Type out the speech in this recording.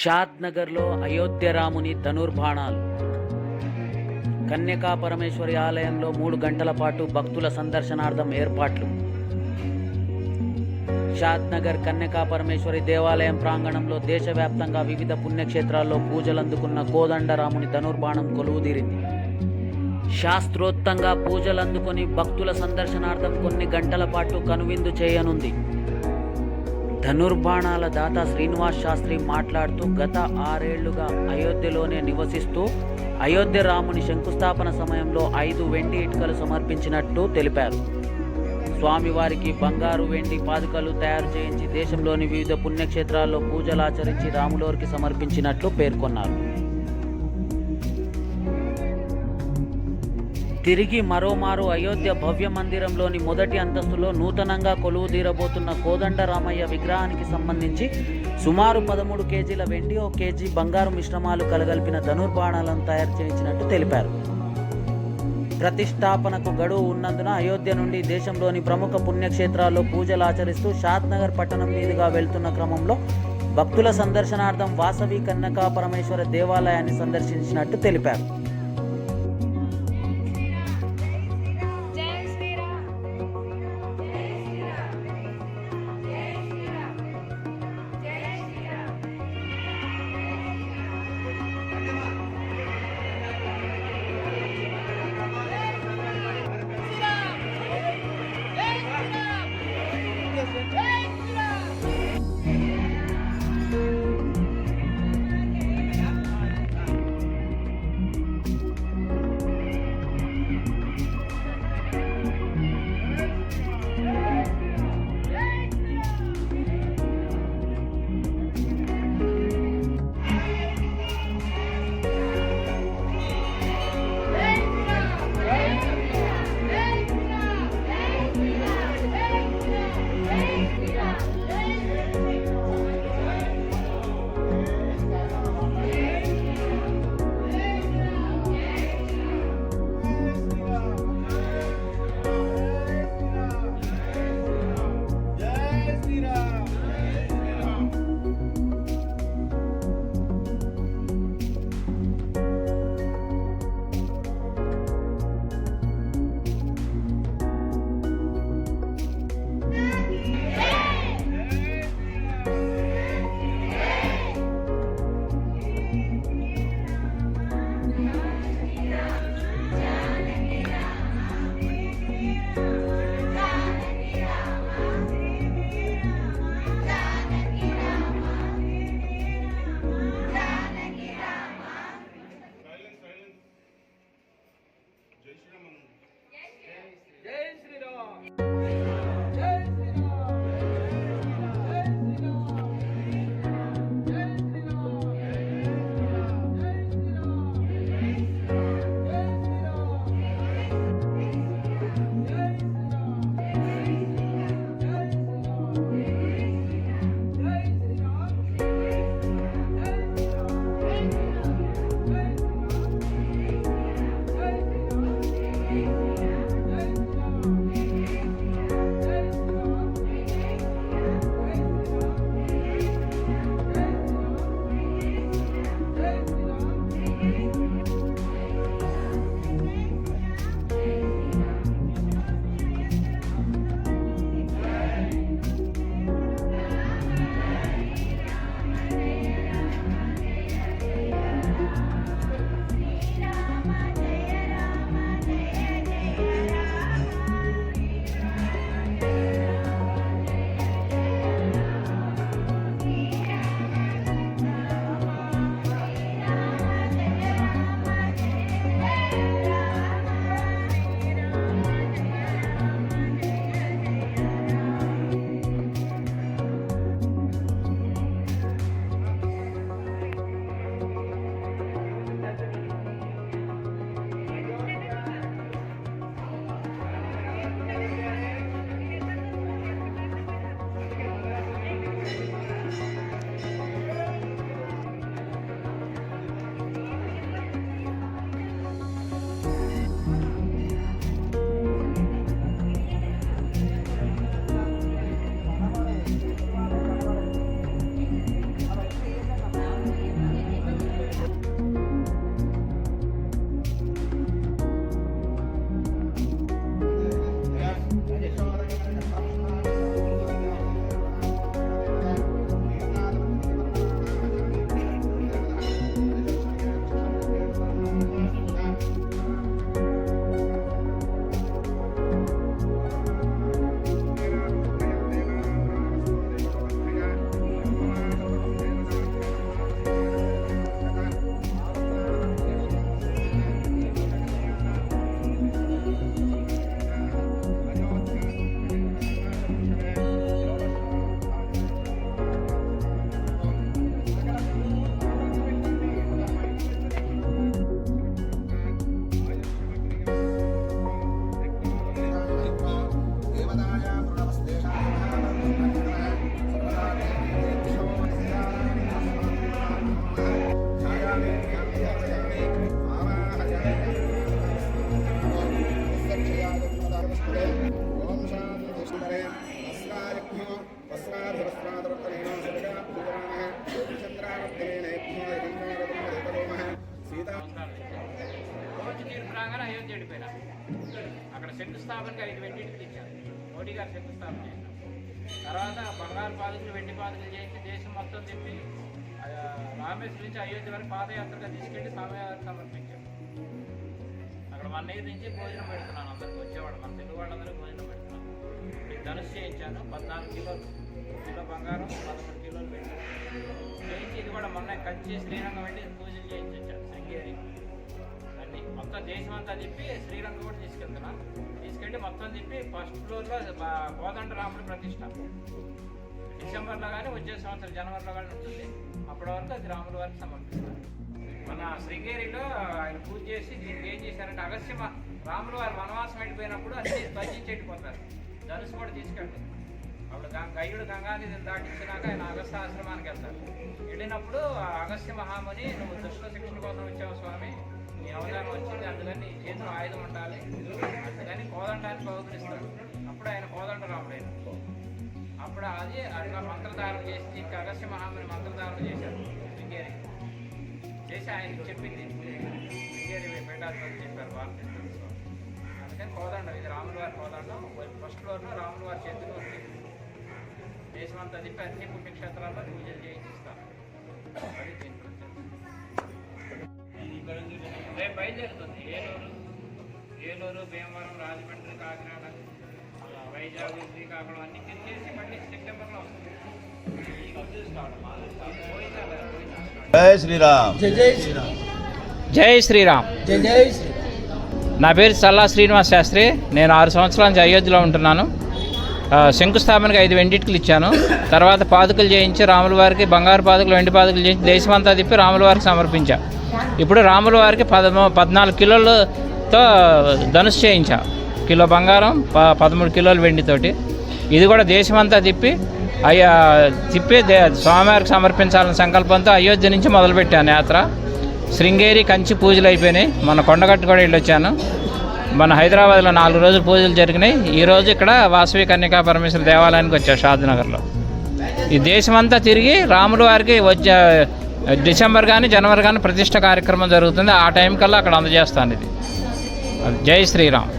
షాద్ నగర్లో అయోధ్య రాముని ధనుర్బాణాలు. కన్యకా పరమేశ్వరి ఆలయంలో మూడు గంటల పాటు భక్తుల సందర్శనార్థం ఏర్పాట్లు. షాద్ నగర్ కన్యకా పరమేశ్వరి దేవాలయం ప్రాంగణంలో దేశవ్యాప్తంగా వివిధ పుణ్యక్షేత్రాల్లో పూజలందుకున్న కోదండరాముని ధనుర్బాణం కొలువుదీరింది. శాస్త్రోత్తంగా పూజలు భక్తుల సందర్శనార్థం కొన్ని గంటల పాటు కనువిందు చేయనుంది. ధనుర్బాణాల దాత శ్రీనివాస్ శాస్త్రి మాట్లాడుతూ గత ఆరేళ్ళుగా అయోధ్యలోనే నివసిస్తూ అయోధ్య రాముని శంకుస్థాపన సమయంలో ఐదు వెండి ఇటుకలు సమర్పించినట్టు తెలిపారు. స్వామివారికి బంగారు వెండి పాదుకలు తయారు చేయించి దేశంలోని వివిధ పుణ్యక్షేత్రాల్లో పూజలు ఆచరించి రాములోరికి సమర్పించినట్లు పేర్కొన్నారు. తిరిగి మరోమారు అయోధ్య భవ్య మందిరంలోని మొదటి అంతస్తులో నూతనంగా కొలువు తీరబోతున్న కోదండరామయ్య విగ్రహానికి సంబంధించి సుమారు పదమూడు కేజీల వెండి ఓ కేజీ బంగారు మిశ్రమాలు కలగలిపిన ధనుర్బాణాలను తయారు చేయించినట్టు తెలిపారు. ప్రతిష్టాపనకు గడువు ఉన్నందున అయోధ్య నుండి దేశంలోని ప్రముఖ పుణ్యక్షేత్రాల్లో పూజలు ఆచరిస్తూ షాద్నగర్ పట్టణం మీదుగా వెళ్తున్న క్రమంలో భక్తుల సందర్శనార్థం వాసవి కన్నకా పరమేశ్వర దేవాలయాన్ని సందర్శించినట్టు తెలిపారు. Make sure I'm శంకుస్థాపనకి ఐదు వెండి ఇటుకలు ఇచ్చారు. మోడీ గారు శంకుస్థాపన చేశారు. తర్వాత బంగారు పాదకులు వెండి పాదకులు చేయించి దేశం మొత్తం తిప్పి రామేశ్వరం నుంచి అయోధ్య వరకు పాదయాత్రగా తీసుకెళ్ళి సమయాన్ని సమర్పించారు. అక్కడ వన్ ఇయర్ నుంచి భోజనం పెడుతున్నాను అందరికి వచ్చేవాడు మన తెలుగు వాళ్ళందరికీ భోజనం పెడుతున్నాను ఇప్పుడు ధనుసు చేయించాను పద్నాలుగు కిలోలు కిలో బంగారం పదమూడు కిలోలు పెట్టాను చేయించి ఇది కూడా మొన్న కంచి శ్రీరంగం వెళ్ళి పూజలు చేయించి వచ్చాను శృంగేరి. మొత్తం దేశం అంతా తిప్పి శ్రీరంగం కూడా తీసుకెళ్తున్నాను తీసుకెళ్ళి మొత్తం తిప్పి ఫస్ట్ ఫ్లోర్లో కోదండ రాముడి ప్రతిష్ట. డిసెంబర్లో కానీ వచ్చే సంవత్సరం జనవరిలో కానీ ఉంటుంది. అప్పటి వరకు అది రాముల వారికి సమర్పిస్తారు. మన శృంగేరిలో ఆయన పూజ చేసి దీనికి ఏం చేశారంటే అగస్త్య రాములు వారు వనవాసం వెళ్ళిపోయినప్పుడు అన్ని త్వజించి వెళ్ళిపోతారు ధనుసు కూడా తీసుకెళ్తారు. అప్పుడు గం- గయుడు గంగానదిని దాటించినాక ఆయన అగస్త్య ఆశ్రమానికి వెళ్తారు. వెళ్ళినప్పుడు అగస్త్య మహాముని నువ్వు దుష్ట శిక్షణ కోసం వచ్చావు స్వామి నీ వచ్చింది అందుకని చేతిలో ఆయుధం ఉండాలి అందుకని కోదండానికి బహుకరిస్తాడు. అప్పుడు ఆయన కోదండ రాముడైన అప్పుడు అది అట్లా మంత్రధారణ చేసి అగస్య మహాముని మంత్రధారణ చేశారు శృంగేరి. చేసి ఆయనకి చెప్పింది. శృంగేరి పీఠాధిపతి చెప్పారు బాలకృష్ణ స్వామి అందుకని కోదండం ఇది రాముల వారి కోదండం. ఫస్ట్ ఫ్లోర్లో రాముల వారి చేతిలో ఉంది. దేశమంతా తిప్పి అన్ని పుణ్యక్షేత్రాల్లో పూజలు చేయించిస్తాను అది బయలుదేరుతుంది. ఏలూరు ఏలూరు భీమవరం రాజమండ్రి కాకినాడ వైజాగ్ శ్రీకాకుళం అన్ని తిరిగేసి మళ్ళీ సెప్టెంబర్లో వస్తుంది. లేదా? పోయిందా? జై శ్రీరామ్. జై శ్రీరామ్. నా పేరు సల్లా శ్రీనివాస్ శాస్త్రి. నేను ఆరు సంవత్సరాల నుంచి అయోధ్యలో ఉంటున్నాను శంకుస్థాపనకి ఐదు వెండిటికలు ఇచ్చాను. తర్వాత పాదుకలు చేయించి రాముల వారికి బంగారు పాదుకలు వెండి పాదుకలు చేయించి దేశమంతా తిప్పి రాముల వారికి సమర్పించా. ఇప్పుడు రాముల వారికి పదమూ పద్నాలుగు కిలోలతో ధనుసు చేయించా. కిలో బంగారం ప పదమూడు కిలోలు వెండితోటి. ఇది కూడా దేశమంతా తిప్పి అయ్యా తిప్పి దే స్వామివారికి సమర్పించాలన్న సంకల్పంతో అయోధ్య నుంచి మొదలుపెట్టాను యాత్ర. శృంగేరి కంచి పూజలు అయిపోయినాయి. మన కొండగట్టు కూడా వెళ్ళొచ్చాను. మన హైదరాబాద్లో నాలుగు రోజులు పూజలు జరిగినాయి. ఈ రోజు ఇక్కడ వాసవి కన్యకా పరమేశ్వర దేవాలయానికి వచ్చా షాద్నగర్లో. ఈ దేశమంతా తిరిగి రాముల వారికి వచ్చే డిసెంబర్ కానీ జనవరి కానీ ప్రతిష్ట కార్యక్రమం జరుగుతుంది. ఆ టైం కల్లా అక్కడ అందజేస్తాను ఇది జై శ్రీరామ్